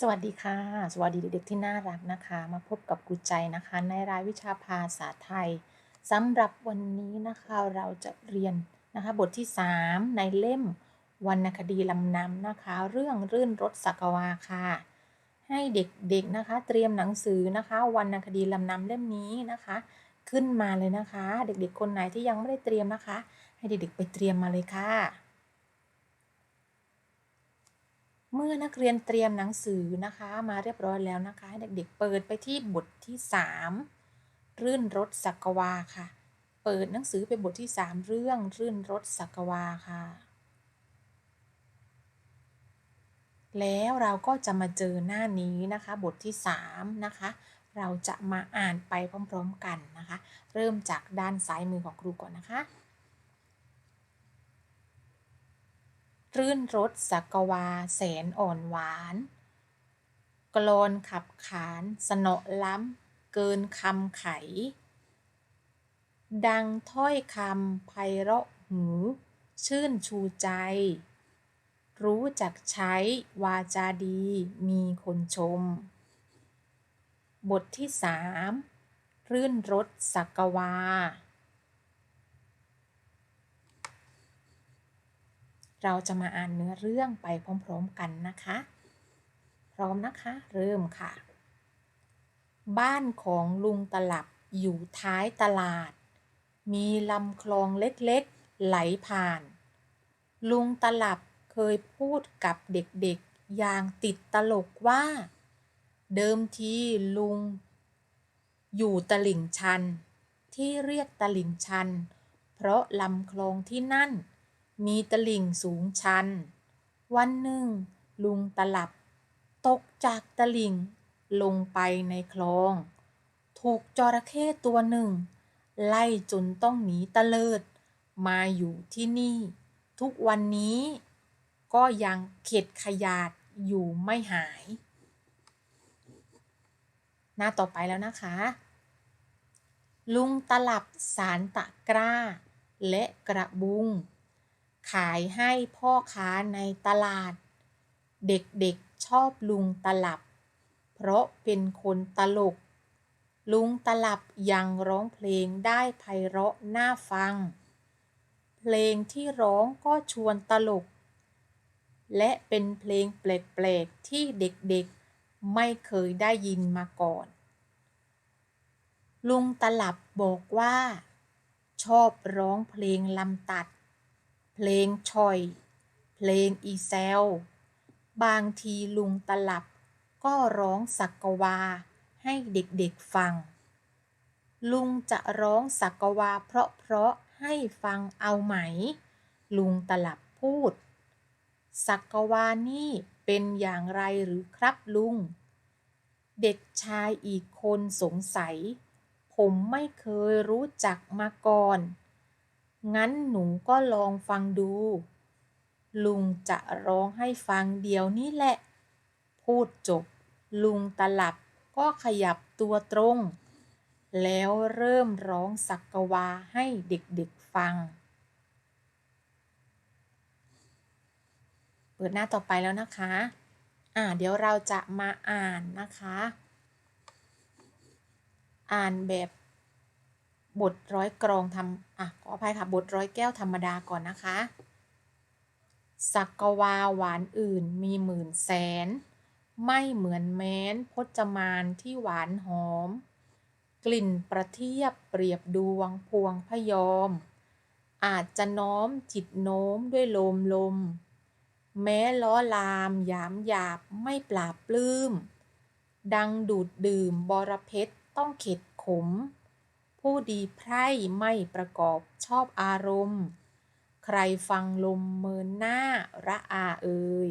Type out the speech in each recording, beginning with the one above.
สวัสดีค่ะ สวัสดีเด็กๆที่น่ารักนะคะ มาพบกับกูใจนะคะ ในรายวิชาภาษาไทยสำหรับวันนี้นะคะเราจะเรียนนะคะบทที่ 3 ในเล่มวรรณคดีลำนำนะคะ เรื่องรื่นรถสักวาค่ะ ให้เด็กๆนะคะ เตรียมหนังสือนะคะวรรณคดีลำนำเล่มนี้นะคะ ขึ้นมาเลยนะคะ เด็กๆคนไหนที่ยังไม่ได้เตรียมนะคะ ให้เด็กๆไปเตรียมมาเลยค่ะ เมื่อนักเรียนเตรียมหนังสือนะคะ มาเรียบร้อยแล้วนะคะให้เด็กๆเปิดไปที่บทที่ 3 รื่นรถสักวาค่ะ เปิดหนังสือไปบทที่ 3 เรื่องรื่นรถสักวาค่ะ แล้วเราก็จะมาเจอหน้านี้นะคะ บทที่ 3 นะคะ เราจะมาอ่านไปพร้อมๆกันนะคะ เริ่มจากด้านซ้ายมือของครูก่อนนะคะ รื่นรสสักวาแสนอ่อนหวาน กลอนขับขานสนอล้ำเกินคำไข ดังถ้อยคำไพเราะหู ชื่นชูใจ รู้จักใช้วาจาดีมีคนชม บทที่สามรื่นรสสักวา เราจะมาอ่านเนื้อเรื่องไปพร้อมๆกันนะคะ พร้อมนะคะ เริ่มค่ะ บ้านของลุงตลับอยู่ท้ายตลาด มีลำคลองเล็กๆไหลผ่าน ลุงตลับเคยพูดกับเด็กๆอย่างติดตลกว่า เดิมทีลุง อยู่ตลิ่งชัน ที่เรียกตลิ่งชัน เพราะลำคลองที่นั่น มีตลิ่งสูงชัน วันหนึ่ง ลุงตลับ ตกจากตลิ่ง ลงไปในคลอง ถูกจระเข้ตัวหนึ่ง ไล่จนต้องหนีตะเลิด มาอยู่ที่นี่ ทุกวันนี้ ก็ยังเข็ดขยาดอยู่ไม่หาย หน้าต่อไปแล้วนะคะ ลุงตลับสารตะกร้า และกระบุง ขายให้พ่อค้าในตลาด เด็กๆชอบลุงตลับ เพราะเป็นคนตลก ลุงตลับยังร้องเพลงได้ไพเราะน่าฟัง เพลงที่ร้องก็ชวนตลก และเป็นเพลงแปลกๆที่เด็กๆไม่เคยได้ยินมาก่อน ลุงตลับบอกว่า ชอบร้องเพลงลำตัด เพลงชอย เพลงอีแซว บางทีลุงตลับ ก็ร้องสักกวา ให้เด็กๆฟัง ลุงจะร้องสักกวาเพราะๆให้ฟังเอาไหม ลุงตลับพูด สักกวานี่เป็นอย่างไรหรือครับลุง เด็กชายอีกคนสงสัย ผมไม่เคยรู้จักมาก่อน งั้นหนูก็ลองฟังดู ลุงจะร้องให้ฟังเดี๋ยวนี้แหละ พูดจบ ลุงตลับก็ขยับตัวตรง แล้วเริ่มร้องสักกวาให้เด็กๆฟัง เปิดหน้าต่อไปแล้วนะคะ อ่า เดี๋ยวเราจะมาอ่านนะคะ อ่านแบบ บทร้อยกรองทำอะขออภัยค่ะบทร้อยแก้วธรรมดาก่อนนะคะ สักกวาหวานอื่นมีหมื่นแสน ไม่เหมือนแม้นพจมานที่หวานหอม กลิ่นประเทียบเปรียบดวงพวงพยอม อาจจะน้อมจิตโน้มด้วยลมลม แม้ล้อลามยามหยาบไม่ปราบปลื้ม ดังดูดดื่มบรเพชรต้องเข็ดขม ผู้ดีไพร่ไม่ประกอบชอบอารมณ์ ใครฟังลมเมินหน้าระอาเอ่ย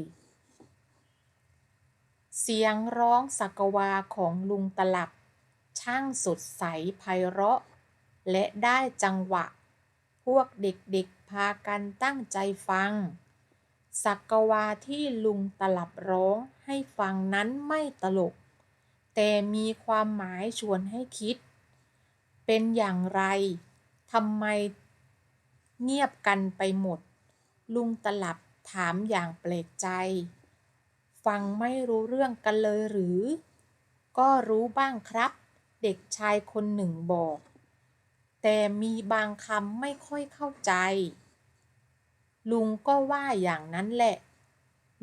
เสียงร้องสักวาของลุงตลับ ช่างสดใสไพเราะ และได้จังหวะ พวกเด็กๆพากันตั้งใจฟัง สักวาที่ลุงตลับร้องให้ฟังนั้นไม่ตลก แต่มีความหมายชวนให้คิด เป็นอย่างไร ทำไมเงียบกันไปหมด ลุงตลับถามอย่างแปลกใจ ฟังไม่รู้เรื่องกันเลยหรือ ก็รู้บ้างครับ เด็กชายคนหนึ่งบอก แต่มีบางคำไม่ค่อยเข้าใจ ลุงก็ว่าอย่างนั้นแหละ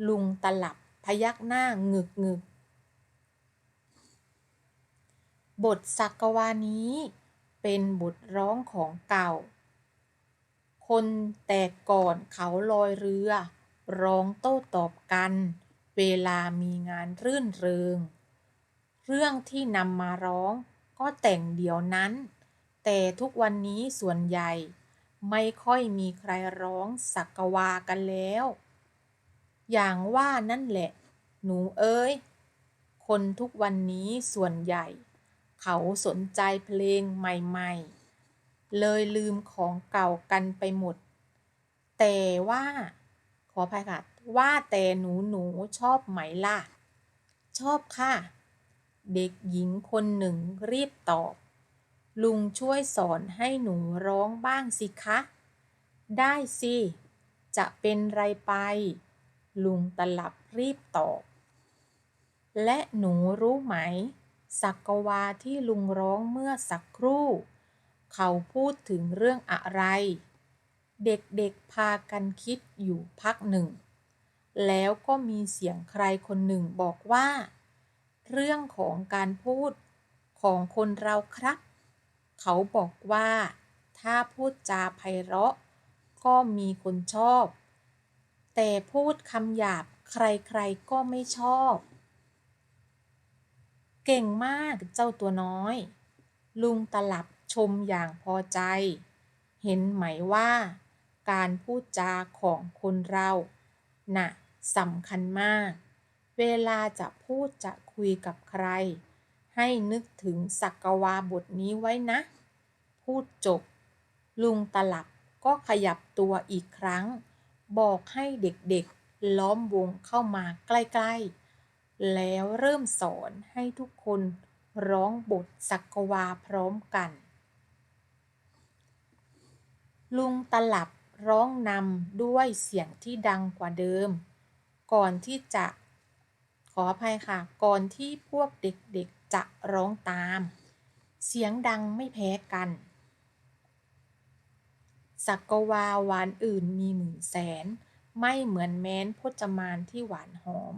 ลุงตลับพยักหน้างึกงึกบทสักวานี้ เป็นบทร้องของเก่า คนแต่ก่อนเขาลอยเรือ ร้องโต้ตอบกัน เวลามีงานรื่นเริง เรื่องที่นำมาร้องก็แต่งเดียวนั้น แต่ทุกวันนี้ส่วนใหญ่ไม่ค่อยมีใครร้องสักวากันแล้ว อย่างว่านั่นแหละ หนูเอ้ย คนทุกวันนี้ส่วนใหญ่ เขาสนใจเพลงใหม่ๆ เลยลืมของเก่ากันไปหมด แต่ว่า ขออภัยค่ะ ว่าแต่หนูหนูชอบไหมล่ะ ชอบค่ะ เด็กหญิงคนหนึ่งรีบตอบ ลุงช่วยสอนให้หนูร้องบ้างสิคะ ได้สิ จะเป็นไรไป ลุงตลับรีบตอบ และหนูรู้ไหม สักวาที่ลุงร้องเมื่อสักครู่ เขาพูดถึงเรื่องอะไร เด็กๆพากันคิดอยู่พักหนึ่ง แล้วก็มีเสียงใครคนหนึ่งบอกว่า เรื่องของการพูดของคนเราครับ เขาบอกว่า ถ้าพูดจาไพเราะ ก็มีคนชอบ แต่พูดคำหยาบใครๆก็ไม่ชอบ เก่งมากเจ้าตัวน้อย ลุงตลับชมอย่างพอใจ เห็นไหมว่า การพูดจาของคนเราน่ะสำคัญมาก เวลาจะพูดจะคุยกับใคร ให้นึกถึงสักวาบทนี้ไว้นะ พูดจบ ลุงตลับก็ขยับตัวอีกครั้ง บอกให้เด็กๆล้อมวงเข้ามาใกล้ๆ แล้วเริ่มสอนให้ทุกคนร้องบทสักวาพร้อมกัน ลุงตลับร้องนำด้วยเสียงที่ดังกว่าเดิม ก่อนที่จะ ขออภัยค่ะ ก่อนที่พวกเด็กๆจะร้องตาม เสียงดังไม่แพ้กันสักวาหวานอื่นมีหมื่นแสน ไม่เหมือนแม้นพจมานที่หวานหอม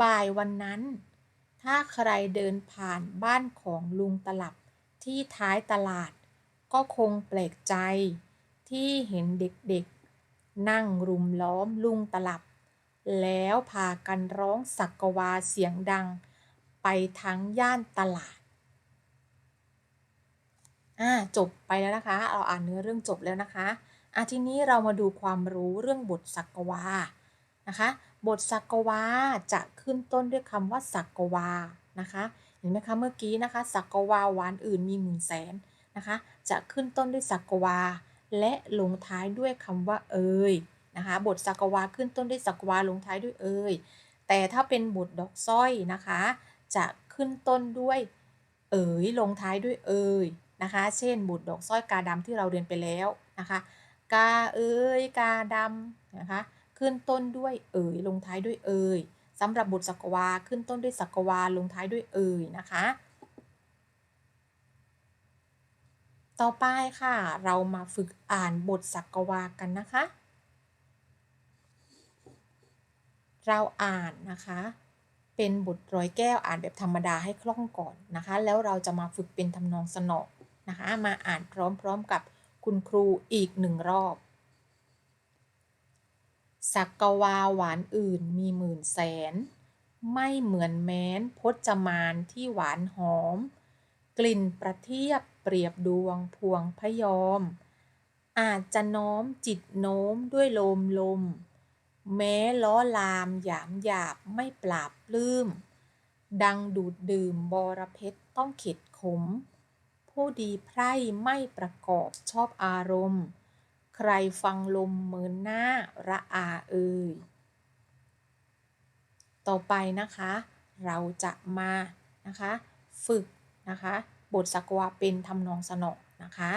บ่ายวันนั้น ถ้าใครเดินผ่านบ้านของลุงตลับที่ท้ายตลาด ก็คงแปลกใจ ที่เห็นเด็กๆ นั่งรุมล้อมลุงตลับ แล้วพากันร้องสักวาเสียงดัง ไปทั้งย่านตลาดอ่าจบไปแล้วนะคะ เราอ่านเนื้อเรื่องจบแล้วนะคะอะทีนี้เรามาดูความรู้เรื่องบทสักวานะคะ บทสักวาจะขึ้นต้นด้วยคำว่าสักวานะคะเห็นไหมคะเมื่อกี้นะคะสักวาหวานอื่นมีหมื่นแสนนะคะจะขึ้นต้นด้วยสักวา และลงท้ายด้วยคำว่าเอ่ยนะคะบทสักวาขึ้นต้นด้วยสักวาลงท้ายด้วยเอ่ยแต่ถ้าเป็นบทดอกสร้อยนะคะ จะขึ้นต้นด้วยเอ๋ยลงท้ายด้วยเอ่ยนะคะ เช่นบทดอกสร้อยกาดำที่เราเรียนไปแล้วนะคะ กาเอ๋ยกาดำนะคะ ขึ้นต้นด้วยเอ่ยลงท้ายด้วยเอ่ยสำหรับบทสักวาขึ้นต้นด้วยสักวาลงท้ายด้วยเอ่ยนะคะ ต่อไปค่ะ เรามาฝึกอ่านบทสักวากันนะคะ เราอ่านนะคะ เป็นบทร้อยแก้วอ่านแบบธรรมดาให้คล่องก่อนนะคะ แล้วเราจะมาฝึกเป็นทำนองสนอนะคะ มาอ่านพร้อมๆกับคุณครูอีกหนึ่งรอบ สักวาหวานอื่นมีหมื่นแสน ไม่เหมือนแม้นพจมานที่หวานหอม กลิ่นประเทียบเปรียบดวงพวงพยอม อาจจะน้อมจิตโน้มด้วยลมลม แม้ล้อลามหยามหยาบไม่ปราบปลื้ม ดังดูดดื่มบรเพชรต้องเข็ดขม ผู้ดีไพร่ไม่ประกอบชอบอารมณ์ รฟังลมเหมินหน้าระอาเอ่ย ต่อไปนะคะ เราจะมานะคะ ฝึกนะคะ บทสักวาเป็นทำนองสนอนะคะ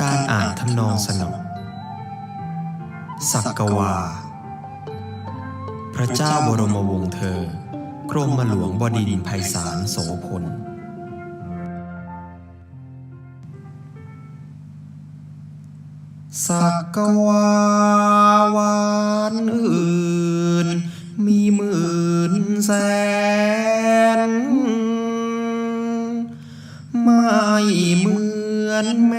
การอ่านทำนองสนอสักกวา พระเจ้าบรมวงศ์เธอ กรมหลวงบดินทร์ไพศาลโสพลสักวาวานอื่น มีหมื่นแสน ไม่เหมือนแม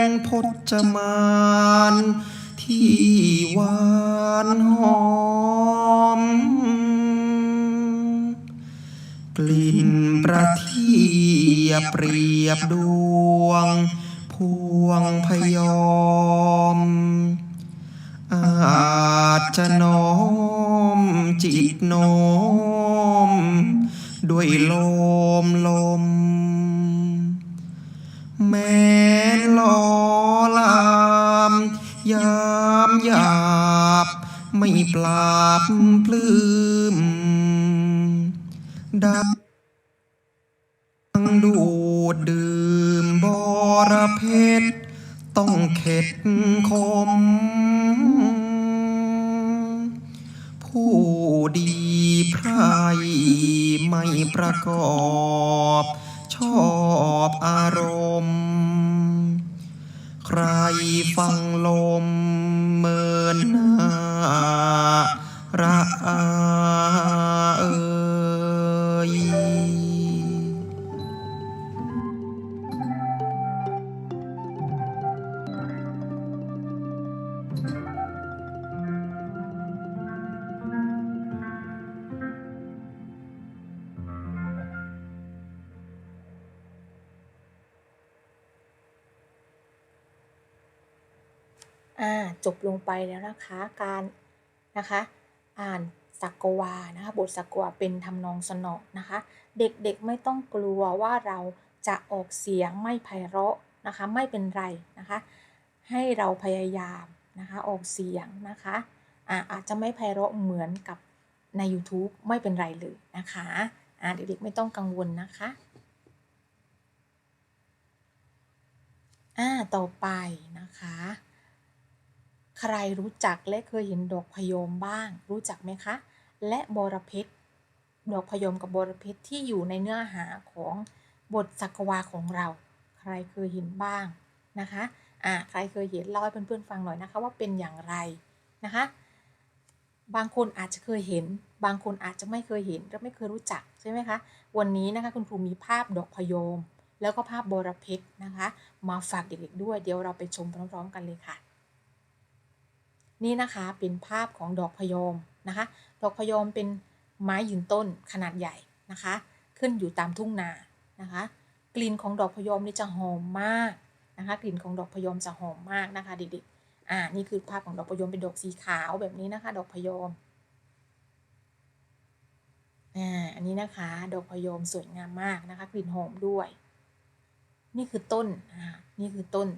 นพจมานที่หวานหอม ลิ่นประทีปเปรียบดวง พวงพยอม อาจจะน้อมจิตโน้มด้วยลมลม แม้ลอลามยามหยาบ ไม่ปราบปลื้ม ตั้งดูดดื่มบรเพชรต้องเข็ดคม ผู้ดีไพรไม่ประกอบชอบอารมณ์ ใครฟังลมเมินหน้าระอา จบลงไปแล้วนะคะ การนะคะ อ่านสักกวานะคะบทสักกวาเป็นทำนองสนอนะคะ เด็กๆไม่ต้องกลัวว่าเราจะออกเสียงไม่ไพเราะนะคะไม่เป็นไรนะคะ ให้เราพยายามนะคะออกเสียงนะคะอาอาจจะไม่ไพเราะเหมือนกับใน YouTube ไม่เป็นไรเลยนะคะเด็กๆไม่ต้องกังวลนะคะอ่าต่อไป ใครรู้จักและเคยเห็นดอกพยมบ้าง รู้จักไหมคะ และบรเพชรดอกพยมกับบรเพชรที่อยู่ในเนื้อหาของบทสักวาของเรา ใครเคยเห็นบ้างนะคะอ่าใครเคยเห็นเล่าให้เพื่อนๆฟังหน่อยนะคะว่าเป็นอย่างไรนะคะ บางคนอาจจะเคยเห็น บางคนอาจจะไม่เคยเห็นและไม่เคยรู้จักใช่ไหมคะ วันนี้นะคะคุณครูมีภาพดอกพยมแล้วก็ภาพบรเพชรนะคะ มาฝากเด็กๆด้วย เดี๋ยวเราไปชมพร้อมๆกันเลยค่ะ นี่นะคะเป็นภาพของดอกพะโยมนะคะ ดอกพะโยมเป็นไม้ยืนต้นขนาดใหญ่นะคะ ขึ้นอยู่ตามทุ่งนานะคะ กลิ่นของดอกพะโยมนี่จะหอมมากนะคะ กลิ่นของดอกพะโยมจะหอมมากนะคะเด็กๆอ่านี่คือภาพของดอกพะโยมเป็นดอกสีขาวแบบนี้นะคะ ดอกพยมอ่าอันนี้นะคะดอกพะโยมสวยงามมากนะคะ กลิ่นหอมด้วย นี่คือต้นอ่านี่คือต้น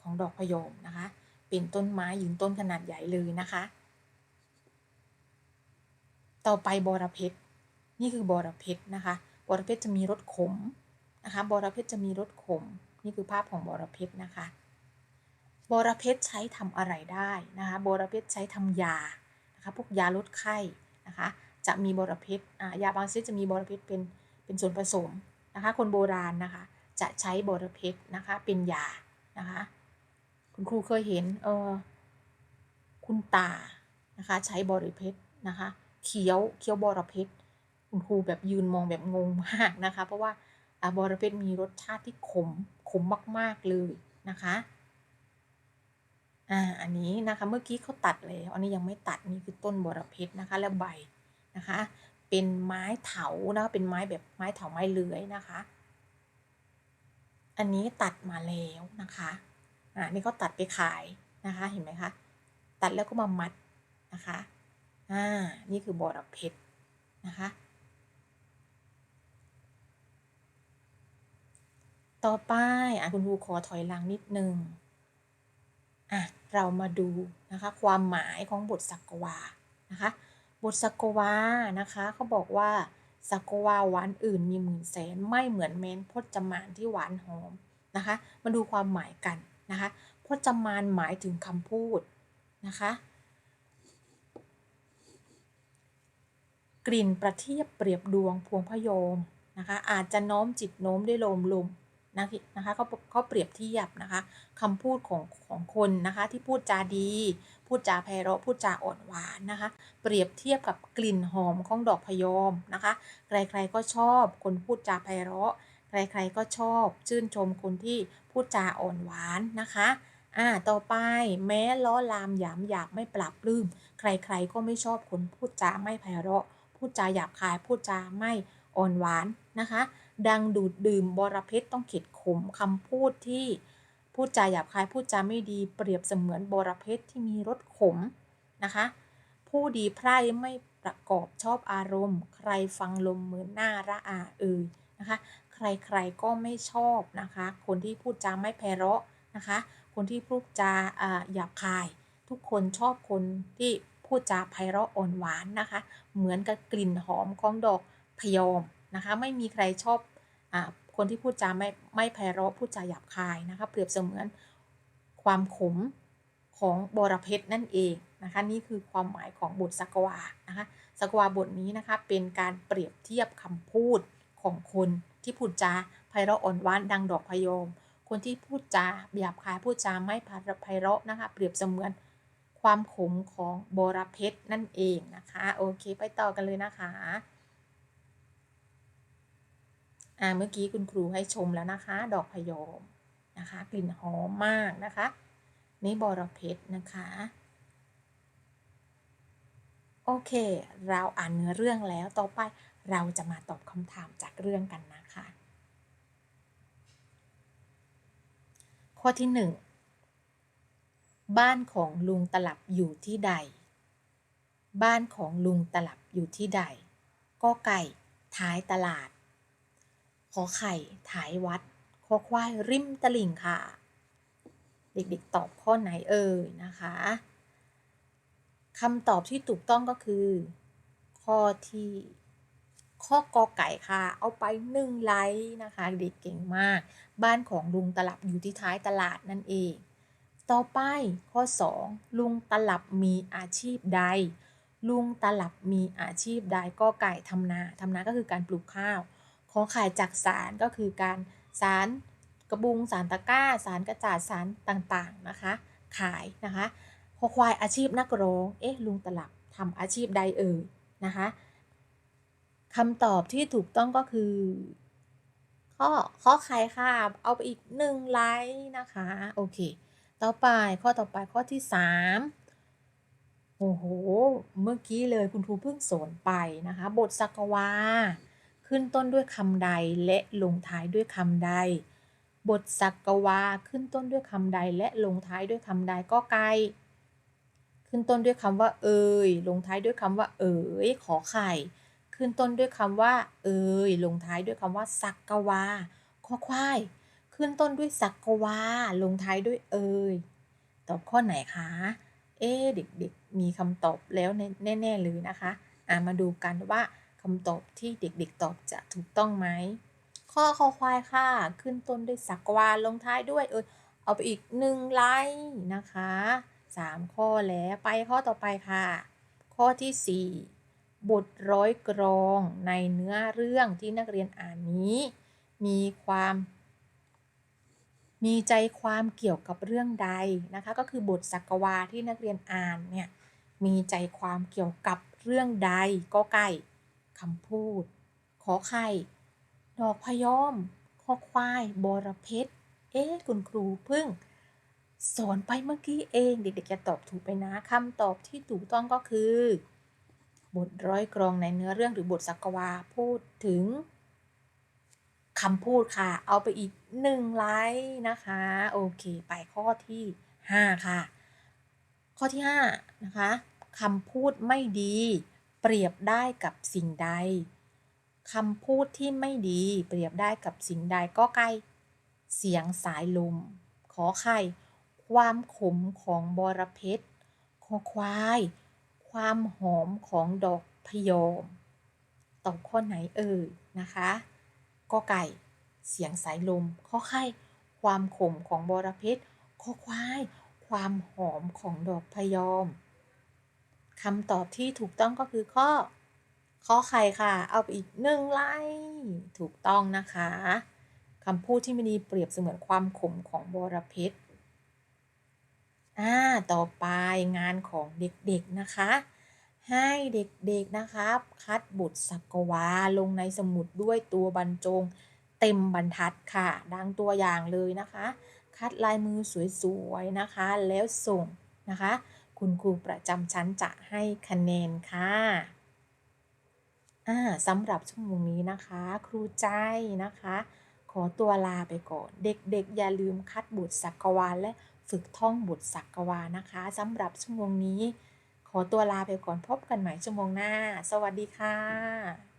ของดอกพะโยมนะคะ เป็นต้นไม้ยืนต้นขนาดใหญ่เลยนะคะ ต่อไปบอระเพ็ดนี่คือบอระเพ็ดนะคะบอระเพ็ดจะมีรสขมนะคะบอระเพ็ดจะมีรสขม นี่คือภาพของบอระเพ็ดนะคะบอระเพ็ดใช้ทำอะไรได้นะคะบอระเพ็ดใช้ทำยานะคะพวกยาลดไข้นะคะจะมีบอระเพ็ดยาบางชนิดจะมีบอระเพ็ดเป็นเป็นส่วนผสมนะคะคนโบราณนะคะจะใช้บอระเพ็ดนะคะเป็นยานะคะ คุณครูเคยเห็นเออคุณตานะคะใช้บอระเพ็ดนะคะเคี้ยวเคี้ยวบอระเพ็ดคุณครูแบบยืนมองแบบงงมากนะคะ เพราะว่าอบอระเพ็ดมีรสชาติที่ขมขมมาก ๆเลยนะคะอ่าอันนี้นะคะเมื่อกี้เขาตัดแล้วอันนี้ยังไม่ตัดนี่คือต้นบอระเพ็ดนะคะและใบนะคะเป็นไม้เถานะเป็นไม้แบบไม้เถาไม้เลื้อยนะคะ อันนี้ตัดมาแล้วนะคะ อ่านี่เขาตัดไปขายนะคะ เห็นไหมคะ ตัดแล้วก็มามัดนะคะ อ่า นี่คือบอระเพ็ดนะคะ ต่อไปอะคุณครูขอถอยหลังนิดนึงอะเรามาดูนะคะความหมายของบทสักวา นะคะ บทสักวา นะคะเขาบอกว่าสักวาหวานอื่นมีหมื่นแสนไม่เหมือนเม้นพจมานที่หวานหอมนะคะ มาดูความหมายกัน นะคะพจมานหมายถึงคำพูดนะคะ กลิ่นประเทียบเปรียบดวงพวงพยมนะคะอาจจะโน้มจิตโน้มด้วยลมลมนะคะเขาเขาเปรียบเทียบนะคะคำพูดของของคนนะคะที่พูดจาดี พูดจาไพเราะพูดจาอ่อนหวานนะคะ เปรียบเทียบกับกลิ่นหอมของดอกพยอมนะคะ ใครๆก็ชอบคนพูดจาไพเราะ ใครๆก็ชอบชื่นชมคนที่พูดจาอ่อนหวานนะคะอ่าต่อไปแม้ล้อลามหยามหยาบไม่ปรับปลื้มใครๆก็ไม่ชอบคนพูดจาไม่ไพเราะ พูดจาหยาบคายพูดจาไม่อ่อนหวานนะคะ ดังดูดดื่มบรเพชรต้องเข็ดขมคำพูดที่พูดจาหยาบคายพูดจาไม่ดีเปรียบเสมือนบรเพชรที่มีรสขมนะคะ ผู้ดีไพร่ไม่ประกอบชอบอารมณ์ ใครฟังลมเหมือนหน้าระอาเอ่ยนะคะใครๆก็ไม่ชอบนะคะ คนที่พูดจาไม่ไพเราะนะคะ คนที่พูดจาหยาบคาย ทุกคนชอบคนที่พูดจาไพเราะอ่อนหวานนะคะ เหมือนกับกลิ่นหอมของดอกพยอมนะคะ ไม่มีใครชอบอคนที่พูดจาไม่ไม่ไพเราะพูดจาหยาบคายนะคะ เปรียบเสมือนความขมของบรเพชรนั่นเองนะคะ นี่คือความหมายของบทสักวานะคะสักวาบทนี้นะคะเป็นการเปรียบเทียบคำพูดของคน ที่พูดจาไพเราะอ่อนหวานดังดอกพยอม คนที่พูดจาหยาบคายพูดจาไม่ไพเราะนะคะ เปรียบเสมือนความขมของบอระเพชรนั่นเองนะคะ โอเค ไปต่อกันเลยนะคะอ่าเมื่อกี้คุณครูให้ชมแล้วนะคะ ดอกพยอมนะคะ กลิ่นหอมมากนะคะ นี่บรเพชรนะคะโอเค เราอ่านเนื้อเรื่องแล้วต่อไป เราจะมาตอบคำถามจากเรื่องกันนะคะ ข้อที่หนึ่งบ้านของลุงตลับอยู่ที่ใด บ้านของลุงตลับอยู่ที่ใด ก็ไก่ท้ายตลาด ขอไข่ท้ายวัด ขอควายริมตลิ่งค่ะ เด็กๆตอบข้อไหนเอ่ยนะคะคำตอบที่ถูกต้องก็คือ ข้อที่ ข้อกอไก่ค่ะ เอาไปหนึ่งไลค์นะคะ เด็กเก่งมาก บ้านของลุงตลับอยู่ที่ท้ายตลาดนั่นเอง ต่อไปข้อ 2 ลุงตลับมีอาชีพใด ลุงตลับมีอาชีพใดก็ไก่ทำนาทำนาก็คือการปลูกข้าว ขอขายจากสารก็คือการสารกระบุงสารตะกร้า สารกระจาดสารต่างๆนะคะ ขายนะคะขอควายอาชีพนักร้อง เอ๊ะลุงตลับทำอาชีพใดเอ่ยนะคะ คำตอบที่ถูกต้องก็คือ ข้อข้อใครค่ะ เอาไปอีกหนึ่งไลค์นะคะ โอเค ต่อไปข้อต่อไปข้อที่สามโอ้โห เมื่อกี้เลยคุณครูเพิ่งสอนไปนะคะ บทสักวา ขึ้นต้นด้วยคำใดและลงท้ายด้วยคำใด บทสักวาขึ้นต้นด้วยคำใดและลงท้ายด้วยคำใดก็ไกลขึ้นต้นด้วยคำว่าเอ่ยลงท้ายด้วยคำว่าเอ๋ยขอไข่ ขึ้นต้นด้วยคำว่า เอ่ยลงท้ายด้วยคำว่า สักกวาขอควาย ขึ้นต้นด้วยสักกวาลงท้ายด้วยเอ่ยตอบข้อไหนคะ เอ๊เด็กๆ มีคำตอบแล้วแน่ๆเลยนะคะอ่ามาดูกันว่าคำตอบที่เด็กๆ ตอบจะถูกต้องไหมข้อคอควายค่ะ ขึ้นต้นด้วยสักวาลงท้ายด้วยเอ่ยเอาไปอีกหนึ่งไลน์นะคะสามข้อแล้วไปข้อต่อไปค่ะ ข้อที่สี่ บทร้อยกรองในเนื้อเรื่องที่นักเรียนอ่านนี้ มีความ มีใจความเกี่ยวกับเรื่องใดนะคะ ก็คือบทสักวาที่นักเรียนอ่านเนี่ยมีใจความเกี่ยวกับเรื่องใดก็ไก่คำพูด ขอไข่ ดอกพยอมข้อควายบรเพชรเอ๊ะคุณครูพึ่ง สอนไปเมื่อกี้เอง เด็กๆจะตอบถูกไปนะคำตอบที่ถูกต้องก็คือ บทร้อยกรองในเนื้อเรื่องหรือบทสักวาพูดถึงคำพูดค่ะ เอาไปอีกหนึ่งไลค์นะคะ โอเค ไปข้อที่ห้าค่ะ ข้อที่ห้านะคะคำพูดไม่ดี เปรียบได้กับสิ่งใดคำพูดที่ไม่ดีเปรียบได้กับสิ่งใดก็ไกลเสียงสายลม ขอไข่ ความขมของบรเพชรคอควาย ความหอมของดอกพยอมตอบข้อไหนเอ่ยนะคะก็ไก่เสียงสายลมข้อไข่ความขมของบอระเพชรข้อควาย ความหอมของดอกพยอมคำตอบที่ถูกต้องก็คือข้อ ข้อไข่ค่ะ เอาไปอีกหนึ่งไล่ถูกต้องนะคะคำพูดที่ไม่ดีเปรียบเสมือนความขมของบอระเพชร อ่าต่อไปงานของเด็กๆนะคะ ให้เด็กๆนะคะคัดบทสักวาลงในสมุดด้วยตัวบรรจงเต็มบรรทัดค่ะ ดังตัวอย่างเลยนะคะ คัดลายมือสวยๆนะคะ แล้วส่งนะคะ คุณครูประจำชั้นจะให้คะแนนค่ะอ่าสำหรับชั่วโมงนี้นะคะ ครูใจนะคะ ขอตัวลาไปก่อน เด็กๆ อย่าลืมคัดบทสักวาและ ฝึกท่องบทสักวานะคะสำหรับชั่วโมงนี้ ขอตัวลาไปก่อนพบกันใหม่ชั่วโมงหน้า สวัสดีค่ะ